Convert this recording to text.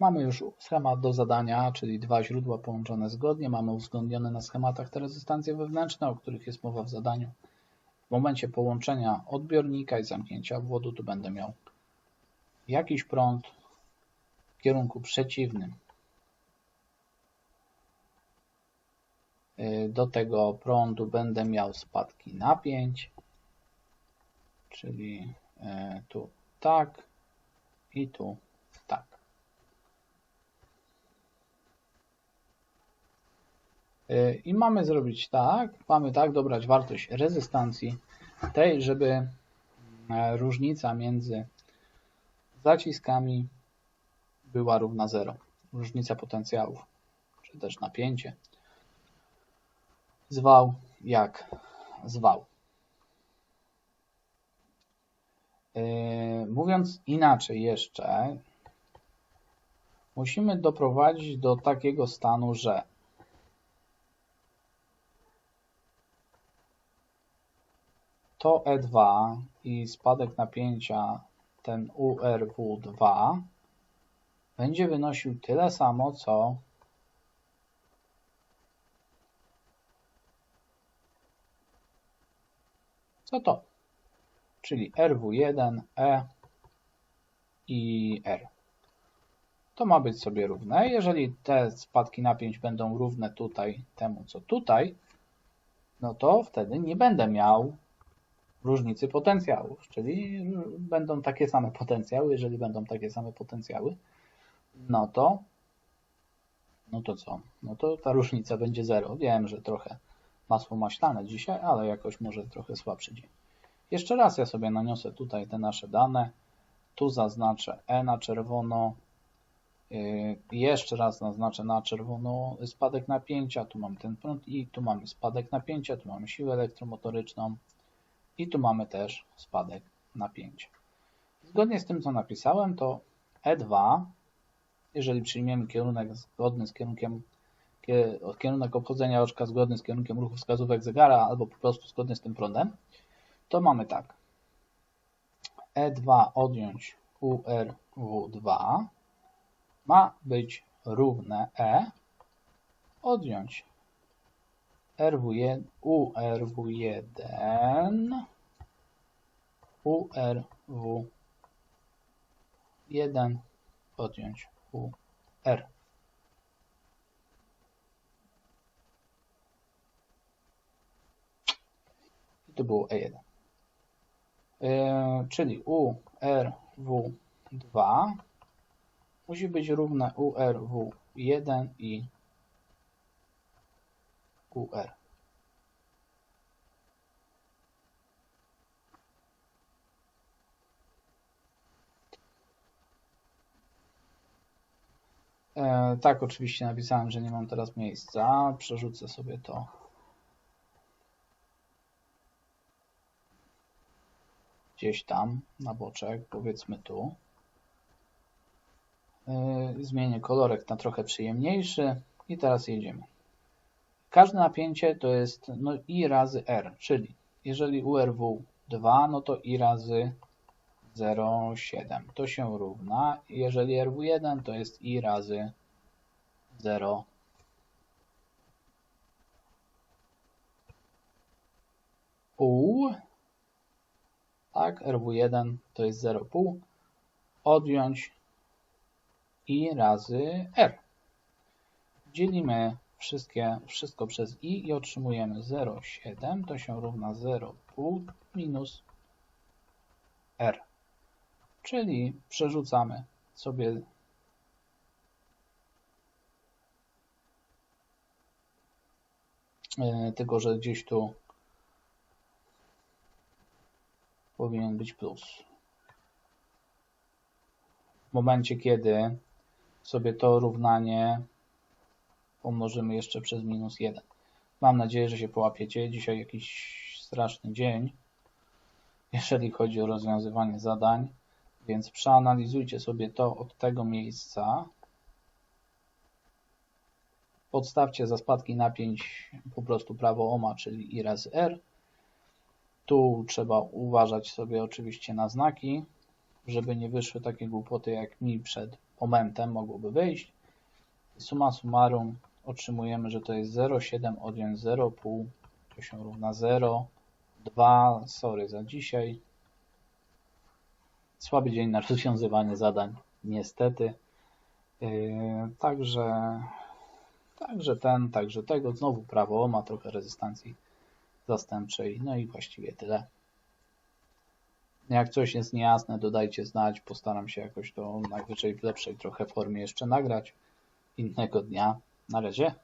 Mamy już schemat do zadania, czyli dwa źródła połączone zgodnie. Mamy uwzględnione na schematach te rezystancje wewnętrzne, o których jest mowa w zadaniu. W momencie połączenia odbiornika i zamknięcia obwodu tu będę miał jakiś prąd w kierunku przeciwnym y, do tego prądu będę miał spadki napięć, czyli y, tu tak i tu tak. Y, I mamy zrobić tak, mamy tak dobrać wartość rezystancji tej, żeby różnica między zaciskami była równa 0. Różnica potencjałów, czy też napięcie. Zwał jak zwał. Yy, mówiąc inaczej jeszcze, musimy doprowadzić do takiego stanu, że to E2 i spadek napięcia ten URW2 będzie wynosił tyle samo, co co to, czyli RW1, E i R. To ma być sobie równe. Jeżeli te spadki napięć będą równe tutaj temu, co tutaj, no to wtedy nie będę miał różnicy potencjałów, czyli będą takie same potencjały. Jeżeli będą takie same potencjały, no to no to co? No to ta różnica będzie 0. Wiem, że trochę masło maślane dzisiaj, ale jakoś może trochę słabszy dzień. Jeszcze raz ja sobie naniosę tutaj te nasze dane. Tu zaznaczę E na czerwono. Yy, jeszcze raz zaznaczę na czerwono spadek napięcia. Tu mamy ten prąd i tu mamy spadek napięcia. Tu mamy siłę elektromotoryczną. I tu mamy też spadek napięcia. Zgodnie z tym, co napisałem, to E2, jeżeli przyjmiemy kierunek zgodny z kierunkiem kierunek obchodzenia oczka zgodny z kierunkiem ruchu wskazówek zegara albo po prostu zgodny z tym prądem, to mamy tak. E2 odjąć URW2 ma być równe E odjąć RW1, URW1 URW1 odjąć UR. I to było E1. Yy, czyli URW2 musi być równe URW1 i UR. E, tak, oczywiście napisałem, że nie mam teraz miejsca. Przerzucę sobie to. Gdzieś tam na boczek, powiedzmy tu. E, zmienię kolorek na trochę przyjemniejszy i teraz jedziemy. Każde napięcie to jest no, i razy r, czyli jeżeli URW 2, no to i razy 0,7. To się równa. Jeżeli RW1 to jest i razy 0. Pół. Tak, RW1 to jest 0,5. Odjąć i razy R. Dzielimy wszystkie, wszystko przez i i otrzymujemy 0,7. To się równa 0,5 minus R. Czyli przerzucamy sobie e, tylko, że gdzieś tu powinien być plus. W momencie, kiedy sobie to równanie pomnożymy jeszcze przez minus 1. Mam nadzieję, że się połapiecie. Dzisiaj jakiś straszny dzień, jeżeli chodzi o rozwiązywanie zadań. Więc przeanalizujcie sobie to od tego miejsca. Podstawcie za spadki napięć po prostu prawo OMA, czyli I razy R. Tu trzeba uważać sobie oczywiście na znaki, żeby nie wyszły takie głupoty jak mi przed momentem mogłoby wyjść. Suma summarum otrzymujemy, że to jest 0,7 odjąć 0,5 to się równa 0. 2, sorry za dzisiaj. Słaby dzień na rozwiązywanie zadań, niestety. Yy, także, także ten, także tego. Znowu prawo ma trochę rezystancji zastępczej. No i właściwie tyle. Jak coś jest niejasne, dodajcie znać. Postaram się jakoś to najwyżej w lepszej trochę formie jeszcze nagrać innego dnia. Na razie.